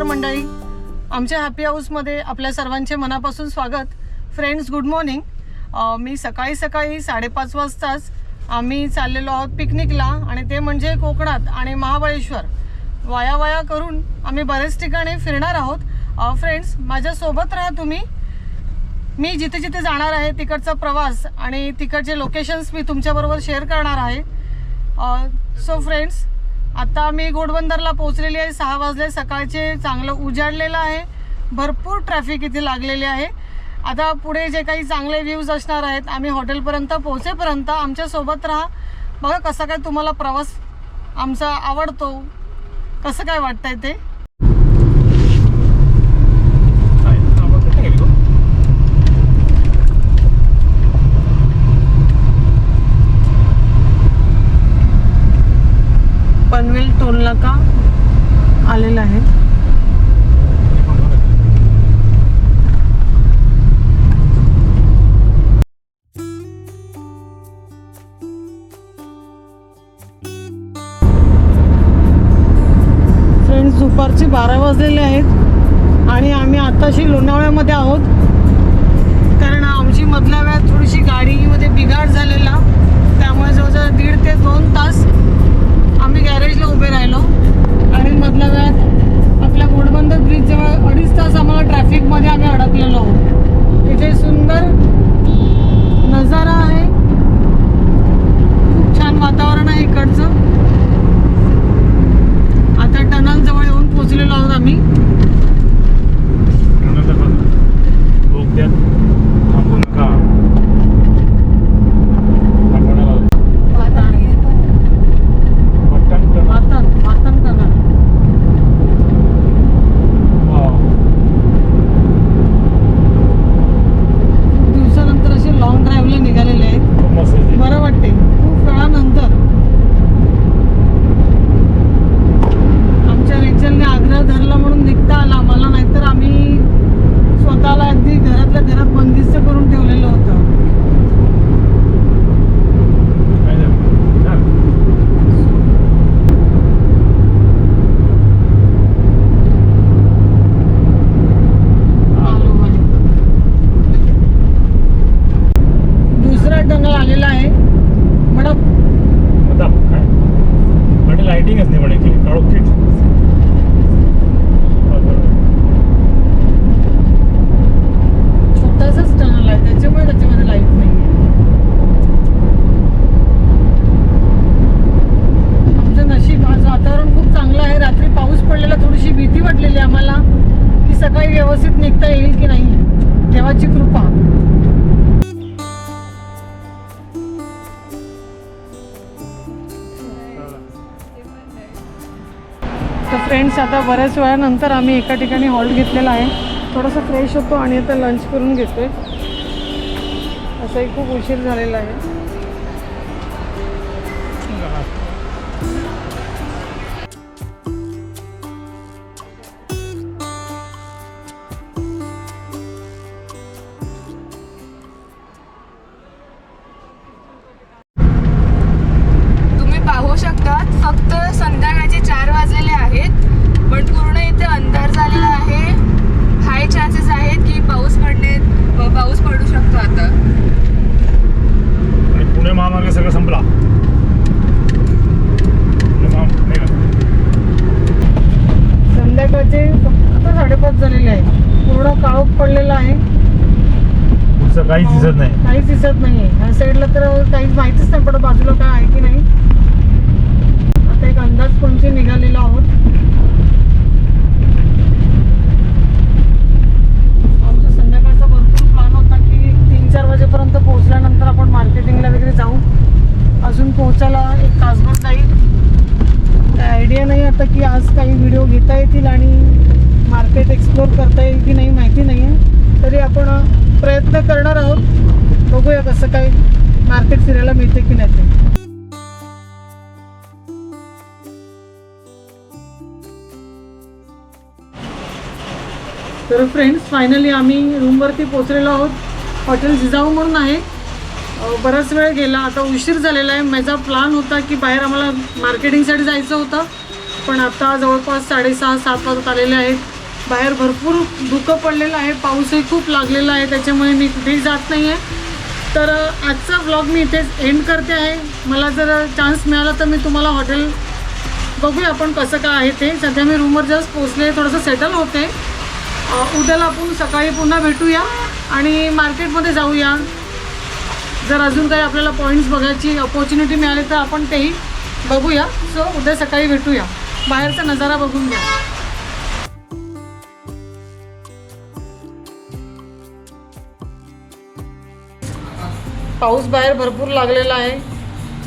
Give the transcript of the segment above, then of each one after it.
नमस्कार मंडळी. आमच्या हॅपी हाऊसमध्ये आपल्या सर्वांचे मनापासून स्वागत. फ्रेंड्स गुड मॉर्निंग मी सकाळी सकाळी साडेपाच वाजताच आम्ही चाललेलो आहोत पिकनिकला आणि ते म्हणजे कोकणात आणि महाबळेश्वर. वाया वाया करून आम्ही बरेच ठिकाणी फिरणार आहोत. फ्रेंड्स माझ्यासोबत राहा तुम्ही. मी जिथे जिथे जाणार आहे तिकडचा प्रवास आणि तिकडचे लोकेशन्स मी तुमच्याबरोबर शेअर करणार आहे. सो फ्रेंड्स आता मी घोडबंदरला पोहोचलेली आहे. सहा वाजले. सकाळचे चांगलं उजाडलेलं आहे. भरपूर ट्रॅफिक इथे लागलेले आहे. आता पुढे जे काही चांगले व्ह्यूज असणार आहेत आम्ही हॉटेलपर्यंत पोहोचेपर्यंत आमच्यासोबत राहा. बघा कसा काय तुम्हाला प्रवास आमचा आवडतो. कसं काय वाटतंय ते? टोल नाका आलेला आहे? फ्रेंड्स दुपारचे बारा वाजलेले आहेत आणि आम्ही आताशी लोणावळ्यामध्ये आहोत. कारण आमची मधल्या वेळात थोडीशी गाडीमध्ये बिघाड झालेला. आम्ही उभे राहिलो. आणि मधल्या वेळात आपल्या घोडबंदर ब्रिज जवळ अडीच तास आम्हाला ट्रॅफिकमध्ये आम्ही अडकलेलो आहोत तिथे सुंदर नजारा आहे खूप छान वातावरण आहे इकडचं आता टनल जवळ येऊन पोहोचलेलो आहोत आम्ही थांबू नका पटकन टर्न. वातन वातन टनल वाव. दिवसानंतर असे लॉंग ड्राईव्हला निघालेले आहेत खूप मस्त आहे ते. बरं वाटते खूप वेळानंतर आमच्या रेचलने आग्रह धरला म्हणून निघता आला आम्हाला नाहीतर आम्ही स्वतःला अगदी घरातल्या घरात बंदिस्त करून ठेवलेलं होतं काय झालं? झालं. आलो आहे दुसरा टनल आलेला आहे मॅडम आता काय? म्हणजे लाइटिंगच नाही म्हणे की काळोखीच. बरोबर. छोटासाच टनल आहे त्याच्यामुळे त्याच्यामध्ये लाइट नाही आमचं नशीब आज वातावरण खूप चांगलं आहे रात्री पाऊस पडलेला थोडीशी भीती वाटलेली आम्हाला की सकाळी व्यवस्थित निघता येईल की नाही देवाची कृपा तर फ्रेंड्स आता बऱ्याच वेळानंतर आम्ही एका ठिकाणी हॉल्ट घेतलेला आहे. थोडंसं फ्रेश होतो आणि आता लंच करून घेतोय. असंही खूप उशीर झालेला आहे. फक्त साडेपाच झालेले आहे. पूर्ण काळोख पडलेला आहे. पुढचं काहीच दिसत नाही. काहीच दिसत नाही ह्या साईडला तर काहीच माहितीच नाही पडत बाजूला काय आहे की नाही. आता एक अंदाज कोणचे निघालेलो आहोत. आमचा संध्याकाळचा भरपूर प्लॅन होता की तीन चार वाजेपर्यंत पोहोचल्यानंतर आपण मार्केटिंगला वगैरे जाऊ. अजून पोहोचायला एक तासभर जाईल. काय आयडिया नाही आता की आज काही व्हिडिओ घेता येतील आणि मार्केट एक्सप्लोर करता येईल की नाही माहिती नाही आहे तरी आपण प्रयत्न करणार आहोत. बघूया कसं काय मार्केट फिरायला मिळते की नाही ते. तर फ्रेंड्स फायनली आम्ही रूमवरती पोचलेलो आहोत. हॉटेल जिजाऊ म्हणून आहे. बराच वेळ गेला. आता उशीर झालेला आहे. माझा प्लान होता की बाहेर आम्हाला मार्केटिंगसाठी जायचं होतं. पण आता जवळपास साडेसहा सात वाजत आलेले आहेत. बाहेर भरपूर धुकं पडलेलं आहे. पाऊसही खूप लागलेला आहे. त्याच्यामुळे मी कुठेही जात नाही आहे तर आजचा व्लॉग मी इथेच एंड करते आहे. मला जर चान्स मिळाला तर मी तुम्हाला हॉटेल बघूया आपण कसं काय आहे ते. सध्या मी रूमवर जस्ट पोचले थोडंसं सेटल होते. उद्याला आपण सकाळी पुन्हा भेटूया आणि मार्केटमध्ये जाऊया. जर अजून काही आपल्याला पॉईंट्स बघायची अपॉर्च्युनिटी मिळाली तर आपण तेही बघूया. सो उद्या सकाळी भेटूया. बाहेरचा नजारा बघून घ्या. पाऊस बाहेर भरपूर लागलेला आहे.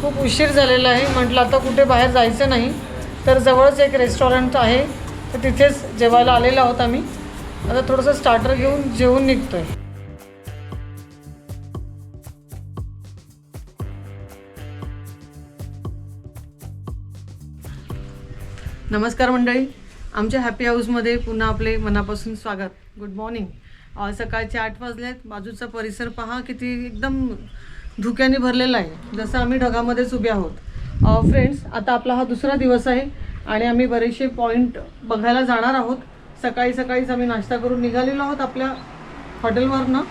खूप उशीर झालेला आहे. म्हटलं आता कुठे बाहेर जायचं नाही. तर जवळच एक रेस्टॉरंट आहे. तर तिथेच जेवायला आलेलो आहोत आम्ही. आता थोडंसं स्टार्टर घेऊन जेवून आहे नमस्कार मंडळी. आमच्या हॅपी हाऊसमध्ये पुन्हा आपले मनापासून स्वागत. गुड मॉर्निंग सकाळचे आठ वाजलेत. बाजूचा परिसर पहा किती एकदम धुक्याने भरलेला आहे. जसं आम्ही ढगामध्येच उभे आहोत. फ्रेंड्स आता आपला हा दुसरा दिवस आहे आणि आम्ही बरेचसे पॉईंट बघायला जाणार आहोत. सकाळी सकाळीच आम्ही नाश्ता करून निघालेलो आहोत आपल्या हॉटेलवरनं.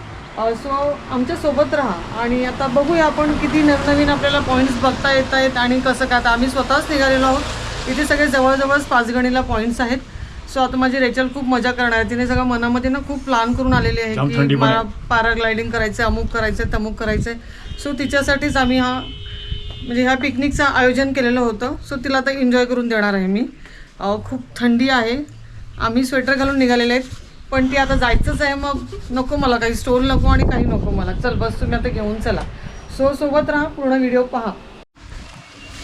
सो आमच्यासोबत राहा आणि आता बघूया आपण किती नवनवीन आपल्याला पॉईंट्स बघता येत आहेत आणि कसं काय. आता आम्ही स्वतःच निघालेलो आहोत. इथे सगळे जवळजवळच पाचगणीला पॉईंट्स आहेत. सो आता माझी रेचल खूप मजा करणार आहे. तिने सगळं मनामध्ये ना खूप प्लान करून आलेली आहे की पण आहे. मला पॅराग्लायडिंग करायचं अमुक करायचं तमुक करायचं सो तिच्यासाठीच आम्ही हा म्हणजे ह्या पिकनिकचं आयोजन केलेलं होतं. सो तिला आता एन्जॉय करून देणार आहे मी. खूप थंडी आहे. आम्ही स्वेटर घालून निघालेले आहेत. पण ती आता जायचंच आहे मग नको मला काही स्टोल नको आणि काही नको मला. चल बस तुम्ही आता घेऊन चला. सो सोबत राहा पूर्ण व्हिडिओ पहा.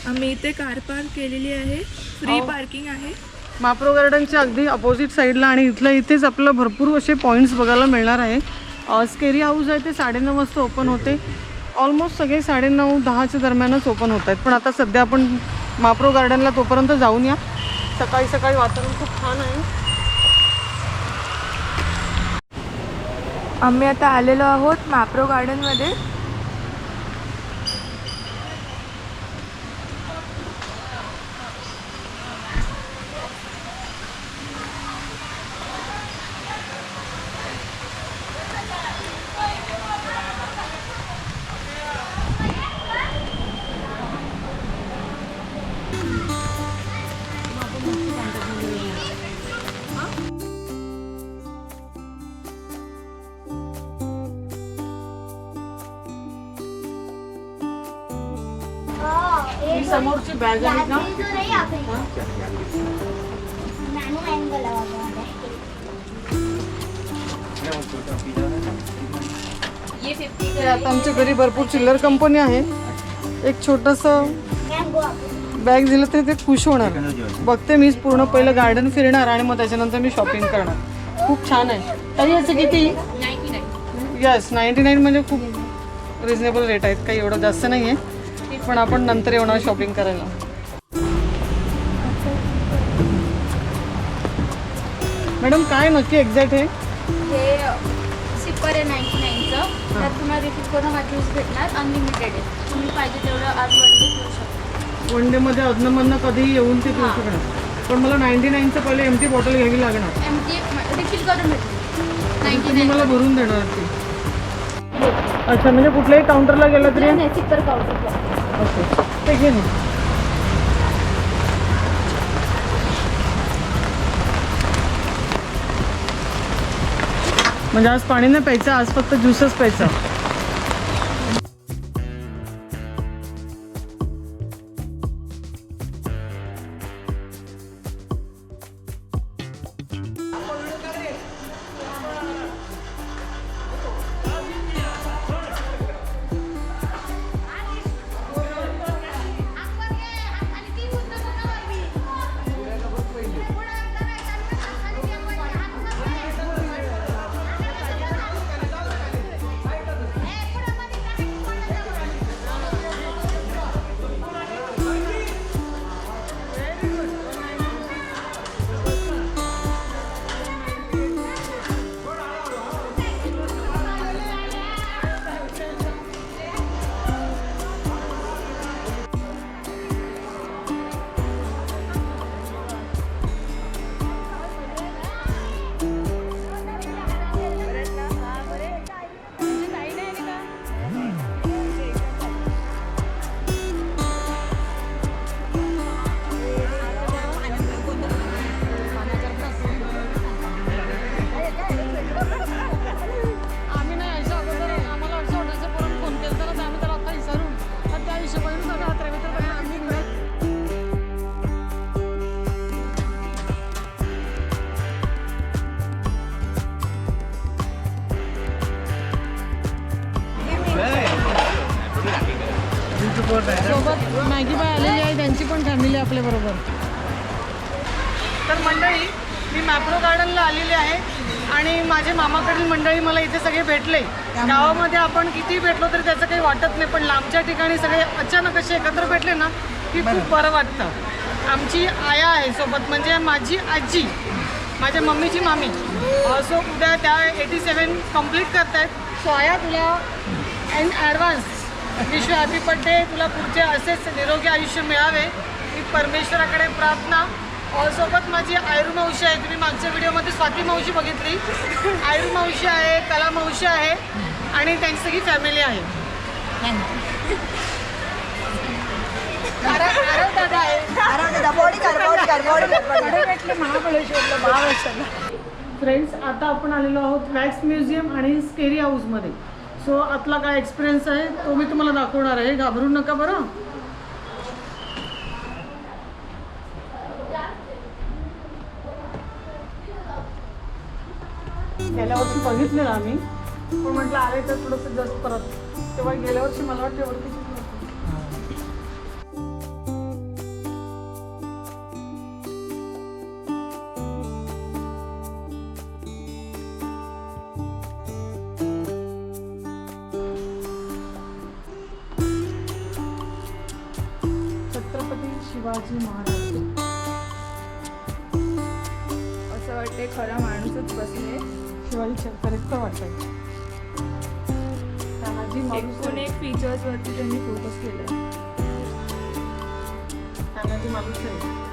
आम्ही इथे कार पार्क केलेली आहे. फ्री पार्किंग आहे. माप्रो गार्डनच्या अगदी अपोजिट साईडला आणि इथल्या इथेच आपल्याला भरपूर असे पॉईंट्स बघायला मिळणार आहे. स्केरी हाऊस आहे ते साडेनऊ वाजता ओपन होते. ऑलमोस्ट सगळे साडेनऊ दहाच्या दरम्यानच ओपन होत आहेत. पण आता सध्या आपण माप्रो गार्डनला तोपर्यंत जाऊन या. सकाळी सकाळी वातावरण खूप छान आहे. आम्ही आता आलेलो आहोत माप्रो गार्डनमध्ये. समोरची बॅग आहे ना? ते आता आमच्या घरी भरपूर चिल्लर कंपनी आहे. एक छोटंसं बॅग दिलं तरी ते खुश होणार. बघते मीच पूर्ण पहिलं गार्डन फिरणार आणि मग त्याच्यानंतर मी शॉपिंग करणार. खूप छान आहे. तरी याचं किती? यस नाईन्टी नाईन म्हणजे खूप रिजनेबल रेट आहेत. काही एवढं जास्त नाही आहे पण आपण नंतर येणार शॉपिंग करायला. मॅडम काय नक्की एक्झॅक्ट आहे हे सिप्पर आहे नाईन्टी नाईनचं त्यात तुम्हाला करून ज्यूस भेटणार अनलिमिटेड आहे. तुम्ही पाहिजे तेवढं आज वरती घेऊ शकता. वन डेमध्ये अधनमधनं कधीही येऊन ते पिऊ शकणार. पण मला नाईन्टी नाईनचं पहिले एम टी बॉटल घ्यावी लागणार. एम टी रिफिल करून भेटते नाईन्टी तुम्ही मला भरून देणार ती. अच्छा म्हणजे कुठल्याही काउंटरला गेलं तरी नाही सिप्पर पावडर ओके. ते घे ना. म्हणजे आज पाणी नाही प्यायचं आज फक्त ज्यूसच प्यायचा. फॅमिली आपल्या बरोबर. तर मंडळी मी मॅप्रो गार्डनला आलेली आहे आणि माझे मामाकडील मंडळी मला इथे सगळे भेटले. गावामध्ये आपण किती भेटलो तरी त्याचं काही वाटत नाही पण लांबच्या ठिकाणी सगळे अचानक असे एकत्र भेटले ना की खूप बरं. वाटतं. आमची आया आहे सोबत म्हणजे माझी आजी माझ्या मम्मीची मामी. सो उद्या त्या एटी सेवन कंप्लीट करतायत. सो आया तुला in advance wish happy birthday तुला पुढचे असेच निरोगी आयुष्य मिळावे. ही परमेश्वराकडे प्रार्थना. सोबत माझी आयरू मावशी आहे तुम्ही मागच्या व्हिडिओमध्ये स्वाती मावशी बघितली. आयरू मावशी आहे कला मावशी आहे आणि त्यांची सगळी फॅमिली आहे. दादा आहे. फ्रेंड्स आता आपण आलेलो आहोत वॅक्स म्युझियम आणि स्केरी हाऊसमध्ये सो आतला काय एक्सपिरियन्स आहे तो मी तुम्हाला दाखवणार आहे. घाबरू नका बरं. गेल्या वर्षी बघितलेलं आम्ही. पण म्हटलं आले तर थोडंसं जस्ट परत. तेव्हा गेल्या वर्षी मला वाटतं एवढं छत्रपती शिवाजी महाराज. असं वाटते खरा माणूसच बसले. शिवाजी चरित्र वाटतंय. तानाजी एकूण एक फीचर्स वरती त्यांनी फोकस केलाय. तानाजी मालुसरे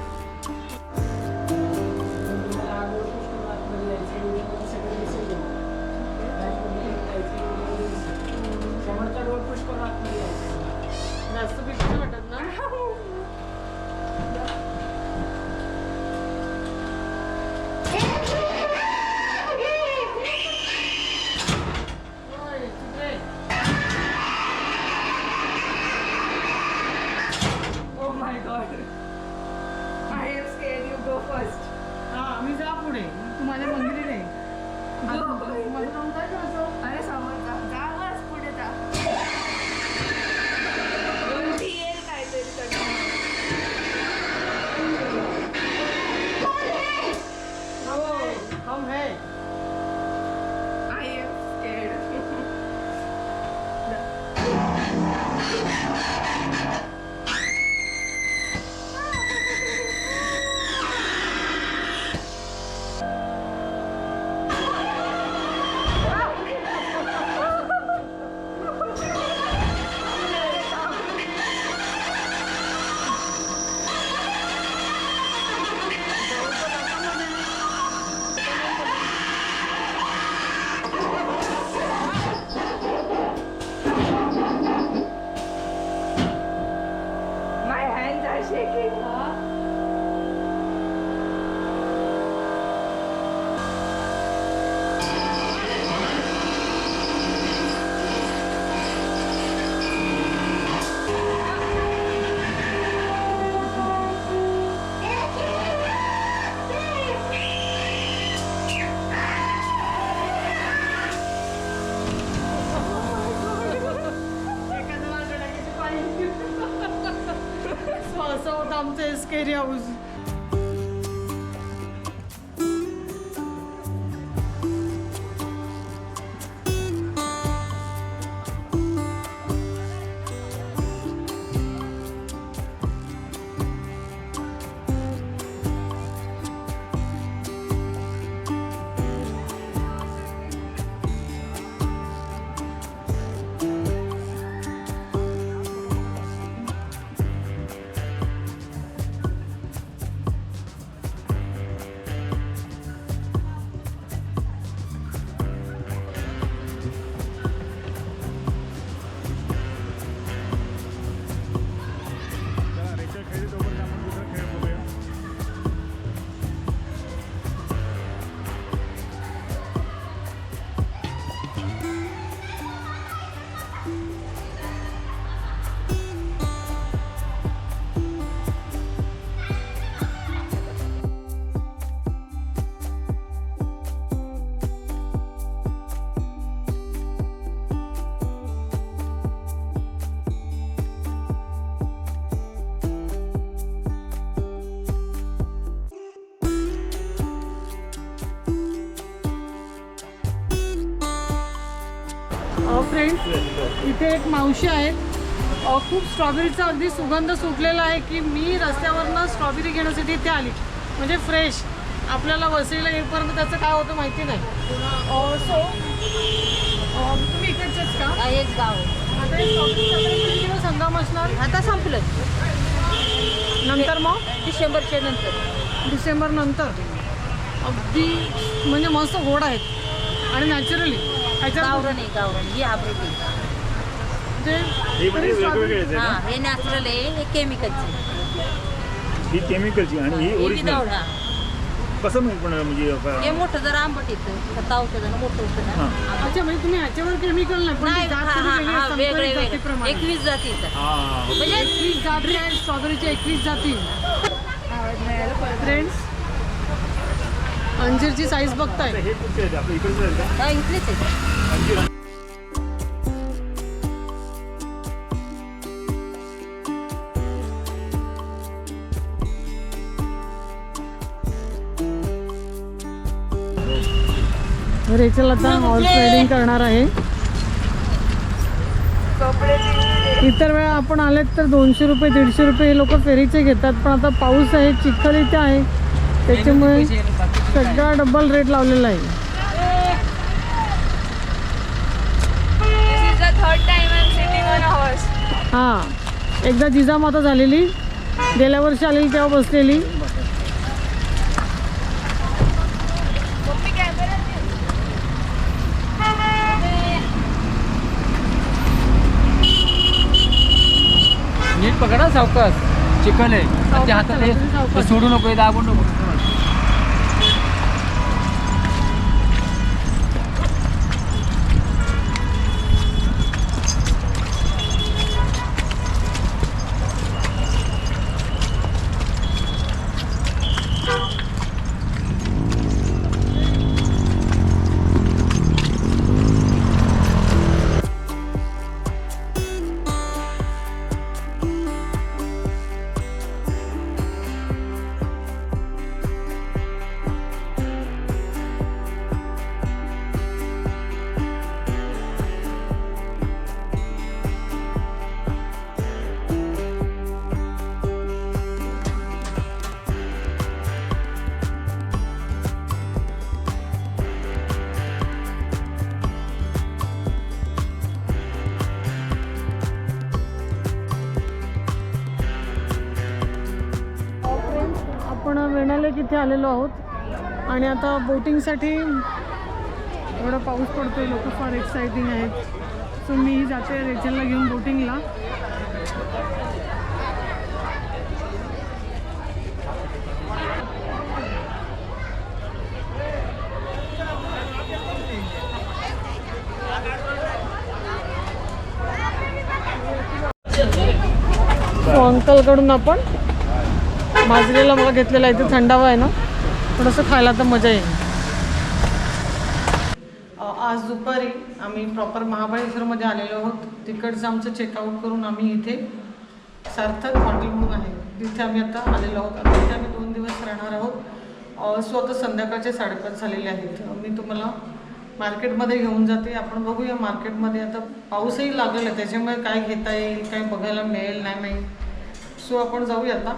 एस्केरी हाऊस इथे एक मावशी आहेत. अ, खूप स्ट्रॉबेरीचा अगदी सुगंध सुटलेला आहे की मी रस्त्यावरनं स्ट्रॉबेरी घेण्यासाठी इथे आली. म्हणजे फ्रेश. आपल्याला वसईला येईपर्यंत त्याचं काय होतं माहिती नाही. सो तुम्ही इकडचेच का? हेच गाव. आता हे दिवस हंगाम असणार? आता संपलं. नंतर मग? डिसेंबरच्या नंतर. डिसेंबर नंतर. अगदी म्हणजे मस्त गोड आहेत. आणि नॅचरली गावरण आहे गावरण ही हायब्रिड हे म्हणजे हा ना? हे नॅचरल आहे हे केमिकलचे ही केमिकलची आणि ही हे ओरिजिनल विदाऊट हा. कसं म्हणजे पण म्हणजे हे अं, मोठं जरा आंबट येतं खता औषधानं मोठं होतं ना. हा. आंबट. अच्छा म्हणजे तुम्ही ह्याच्यावर केमिकल नाही पण नाही ती जात हा थोडी हा वेगळी हा आहे, वेगळे संकरित वेगळे. जातीप्रमाणे. एकवीस जाती येतात. हा म्हणजे एकवीस जाती आहेत स्ट्रॉबेरीच्या एकवीस जाती. फ्रेंड्स अंजीरची साईज बघताय. हे कुठचे आहेत? आपल्या इकडचे आहेत का? हा, इथलेच आहे अंजीर. रेचल आता हॉर्स रायडिंग करणार आहे. इतर वेळा आपण आलेत तर दोनशे रुपये दीडशे रुपये हे लोक फेरीचे घेतात पण आता पाऊस आहे चिखल इथे आहे. त्याच्यामुळे सगळा डबल रेट लावलेला आहे. हां. एकदा जिजामाता झालेली. गेल्या वर्षी आलेली तेव्हा बसलेली. नीट पकडा सावकाश. चिकन आहे. हातात सोडू नको दाबू नको. इथे आलेलो आहोत. आणि आता बोटिंगसाठी एवढा पाऊस पडतो आहे लोक फार एक्सायटिंग आहेत. सो मी जाते रेचलला घेऊन बोटिंगला अंकलकडून आपण भाजलेला मला घेतलेला आहे ते थंडावा आहे ना थोडंसं खायला तर मजा येईल. आज दुपारी आम्ही प्रॉपर महाबळेश्वरमध्ये आलेलो आहोत. तिकडचं आमचं चेकआउट करून आम्ही इथे सार्थक हॉटेल म्हणून आहे. तिथे आम्ही आता आलेलो आहोत. आता इथे आम्ही दोन दिवस राहणार आहोत. सो आता संध्याकाळचे साडेपाच झालेले आहेत. मी तुम्हाला मार्केटमध्ये घेऊन जाते. आपण बघूया मार्केटमध्ये आता पाऊसही लागलेला आहे. त्याच्यामुळे काय घेता येईल काय बघायला मिळेल नाही मिळेल सो आपण जाऊया आता.